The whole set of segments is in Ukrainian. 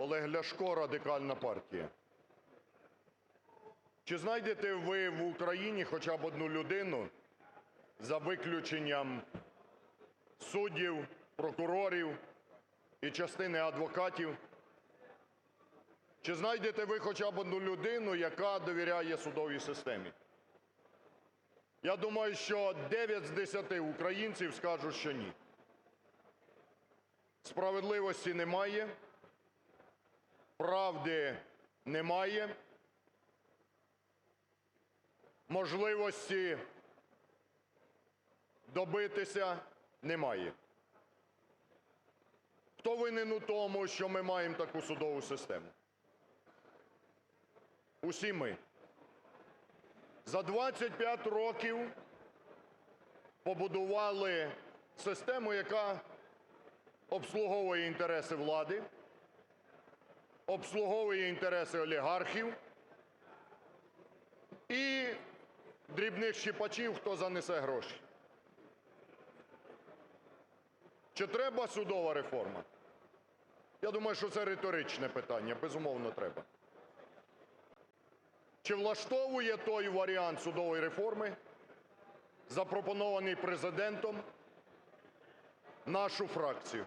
Олег Ляшко, Радикальна партія. Чи знайдете ви в Україні хоча б одну людину, за виключенням суддів, прокурорів і частини адвокатів, чи знайдете ви хоча б одну людину, яка довіряє судовій системі? Я думаю, що 9 з 10 українців скажуть, що ні. Справедливості немає, правди немає, можливості добитися немає. Хто винен у тому, що ми маємо таку судову систему? Усі ми. За 25 років побудували систему, яка обслуговує інтереси влади, обслуговує інтереси олігархів і дрібних щипачів, хто занесе гроші. Чи треба судова реформа? Я думаю, що це риторичне питання. Безумовно, треба. Чи влаштовує той варіант судової реформи, запропонований Президентом, нашу фракцію?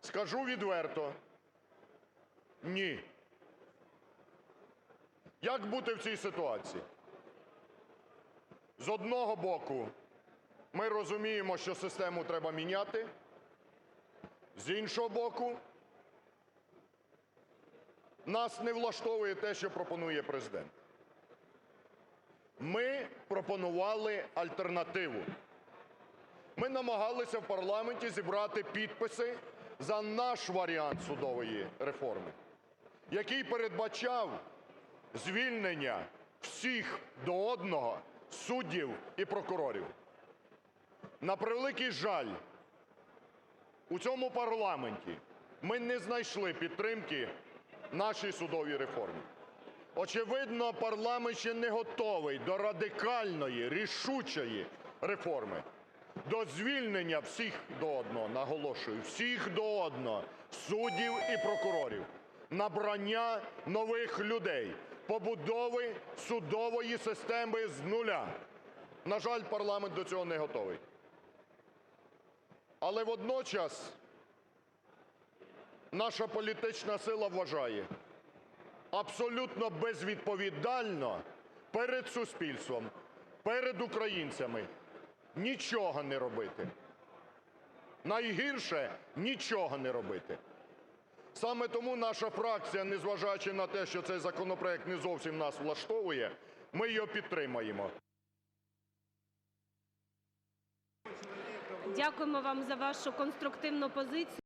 Скажу відверто, ні. Як бути в цій ситуації? З одного боку, ми розуміємо, що систему треба міняти. З іншого боку, нас не влаштовує те, що пропонує Президент. Ми пропонували альтернативу. Ми намагалися в парламенті зібрати підписи за наш варіант судової реформи, який передбачав звільнення всіх до одного суддів і прокурорів. На превеликий жаль, у цьому парламенті ми не знайшли підтримки нашій судовій реформі. Очевидно, парламент ще не готовий до радикальної, рішучої реформи, до звільнення всіх до одного, наголошую, всіх до одного суддів і прокурорів, набрання нових людей, побудови судової системи з нуля. На жаль, парламент до цього не готовий. Але водночас наша політична сила вважає абсолютно безвідповідально перед суспільством, перед українцями нічого не робити. Найгірше нічого не робити. Саме тому наша фракція, незважаючи на те, що цей законопроект не зовсім нас влаштовує, ми його підтримаємо. Дякуємо вам за вашу конструктивну позицію.